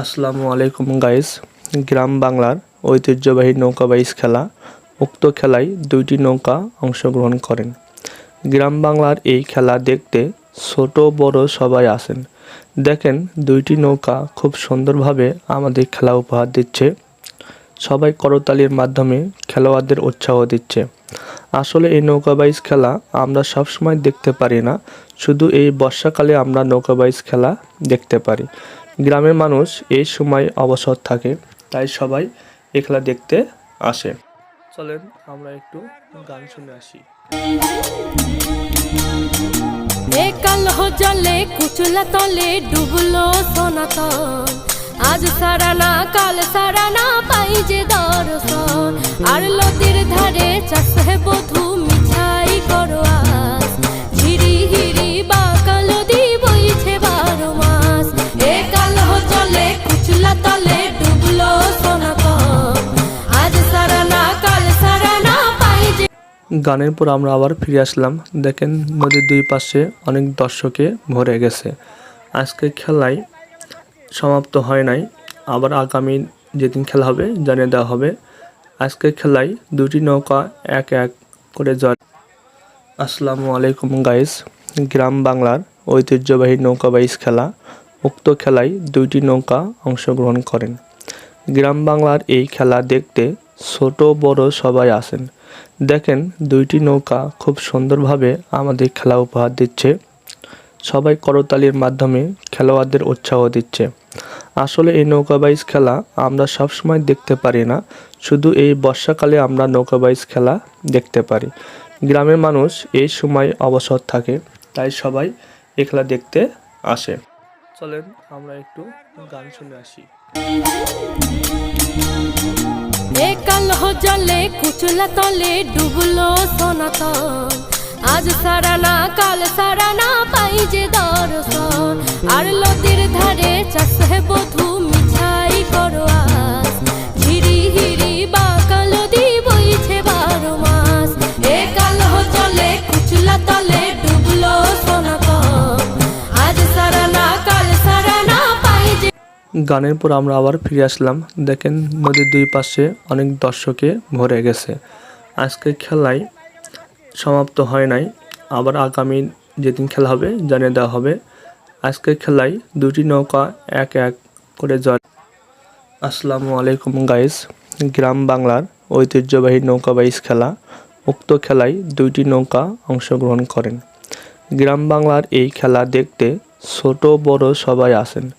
আসসালামু আলাইকুম গাইস, গ্রাম বাংলার ঐতিহ্যবাহী নৌকা বাইচ খেলা, উক্ত খেলায় দুইটি নৌকা অংশগ্রহণ করেন। গ্রাম বাংলার এই খেলা দেখতে ছোট বড় সবাই আসেন। দেখেন, দুইটি নৌকা খুব সুন্দরভাবে আমাদের খেলা উপহার দিচ্ছে। সবাই করতালির মাধ্যমে খেলোয়াড়দের উৎসাহ দিচ্ছে। আসলে এই নৌকা বাইচ খেলা আমরা সবসময় দেখতে পারি না, শুধু এই বর্ষাকালে আমরা নৌকা বাইচ খেলা দেখতে পারি। গ্রামের মানুষ এই সময় অবসর থাকে, তাই সবাই এই খেলা দেখতে আসে। চলেন আমরা একটু গান শুনে আসি। এ জলে কুচলা তলে ডুবলো সনাতন। আজ সারানা কাল সারানা পাই যে দর্শন। আর নদীর ধারে চাষে বধু মিছাই করো। গানের পর আমরা আবার ফিরে আসলাম। দেখেন নদীর দুই পাশে অনেক দর্শকে ভরে গেছে। আজকে খেলায় সমাপ্ত হয় নাই। আবার আগামী যেদিন খেলা হবে, জানিয়ে দেওয়া হবে। আজকে খেলায় দুটি নৌকা এক এক করে জয়। আসসালামু আলাইকুম, গাইস। গ্রাম বাংলার ঐতিহ্যবাহী নৌকা বাইচ খেলা। উক্ত খেলায় দুইটি নৌকা অংশগ্রহণ করেন। গ্রাম বাংলার এই খেলা দেখতে ছোট বড় সবাই আসেন দেখেন, দুইটি নৌকা খুব সুন্দরভাবে আমাদের খেলা উপহার দিচ্ছে। সবাই করতালির মাধ্যমে খেলোয়াড়দের উৎসাহ দিচ্ছে। আসলে এই নৌকা বাইচ খেলা আমরা সবসময় দেখতে পারি না। শুধু এই বর্ষাকালে আমরা নৌকা বাইচ খেলা দেখতে পারি। গ্রামের মানুষ এই সময় অবসর থাকে, তাই সবাই এ খেলা দেখতে আসে। চলেন আমরা একটু গান শুনে আসি। এ হো জলে কুচুলা তলে ডুবলো সনাতন। আজ সারা না কাল সারা না পাই যে দর্শন। আর লদির ধারে চাষে বধু গানের পর আমরা আবার ফিরে আসলাম। দেখেন নদীর দুই পাশে অনেক দর্শকে ভরে গেছে। আজকের খেলায় সমাপ্ত হয় নাই। আবার আগামী যেদিন খেলা হবে, জানিয়ে দেওয়া হবে। আজকের খেলায় দুটি নৌকা এক এক করে জয়। আসসালামু আলাইকুম গাইস গ্রাম বাংলার ঐতিহ্যবাহী নৌকা বাইচ খেলা। উক্ত খেলায় দুইটি নৌকা অংশগ্রহণ করেন। গ্রাম বাংলার এই খেলা দেখতে ছোট, বড় সবাই আসেন